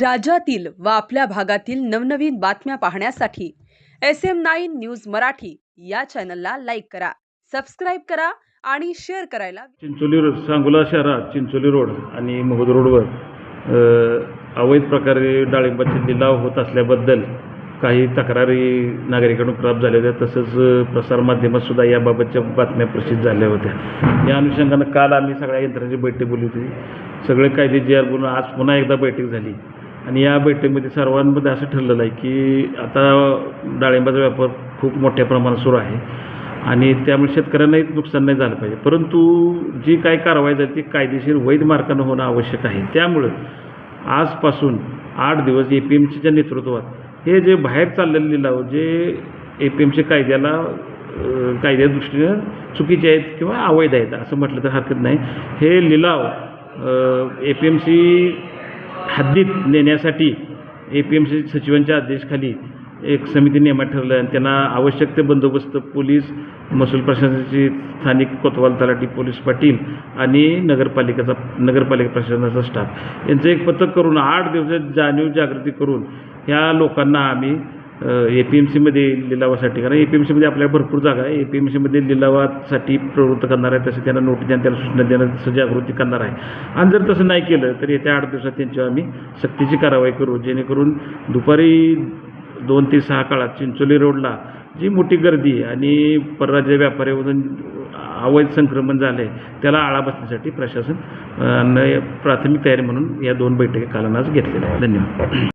राज्यातील व आपल्या भागातील नवनवीन बातम्या पाहण्यासाठी S M nine news Marathi या चॅनलला लाईक करा सबस्क्राईब करा आणि शेअर करायला चिंचोली रोड सांगोला शहरात चिंचोली रोड आणि मोहद रोडवर अ, अवैध प्रकारे डाळिंबाचे लिलाव होत असल्याबद्दल काही तक्रारी नागरिकांकडून प्राप्त झाल्या होत्या तसंच अ, प्रसारमाध्यमात सुद्धा याबाबतच्या बातम्या प्रसिद्ध झाल्या होत्या. या अनुषंगानं काल आम्ही सगळ्या यंत्रणाची बैठक बोलली होती. सगळे कायदे जे आर बोलून आज पुन्हा एकदा बैठक झाली. आणि या बैठकीमध्ये सर्वांमध्ये असं ठरलेलं आहे की आता डाळिंबाचा व्यापार खूप मोठ्या प्रमाणात सुरू आहे. आणि त्यामुळे शेतकऱ्यांनाही नुकसान नाही झालं पाहिजे. परंतु जी काही कारवाई झाली ती कायदेशीर वैध मार्गानं होणं आवश्यक आहे. त्यामुळं आजपासून आठ दिवस ए पी एमसीच्या नेतृत्वात हे जे बाहेर चाललेले लिलाव जे ए पी एमसी कायद्याला कायद्या दृष्टीनं चुकीचे आहेत किंवा अवैध आहेत असं म्हटलं तर हरकत नाही. हे लिलाव ए पी एम सी हद्दीत नेण्यासाठी ए पी एम सी सचिवांच्या आदेशाखाली एक समिती नेमण्यात ठरलं आणि त्यांना आवश्यक ते बंदोबस्त पोलीस महसूल प्रशासनाची स्थानिक कोतवाल तलाठी पोलीस पाटील आणि नगरपालिकेचा नगरपालिका प्रशासनाचा स्टाफ यांचं एक पथक करून आठ दिवसात जाणीव जागृती करून ह्या लोकांना आम्ही ए पी एम सीमध्ये लिलावासाठी. कारण ए पी एम सीमध्ये आपल्याला भरपूर जागा आहे. ए पी एम सीमध्ये लिलावासाठी प्रवृत्त करणार आहे. तसं त्यांना नोटीस देणं त्याला सूचना देणं तसं जागृती करणार आहे. आणि जर तसं नाही केलं तर येत्या आठ दिवसात त्यांच्यावर आम्ही सक्तीची कारवाई करू. जेणेकरून दुपारी दोन ते सहा काळात चिंचोली रोडला जी मोठी गर्दी आणि परराज्य व्यापाऱ्यामधून अवैध संक्रमण झालं आहे त्याला आळा बसण्यासाठी प्रशासन प्राथमिक तयारी म्हणून या दोन बैठकी कालानं घेतलेल्या आहेत. धन्यवाद.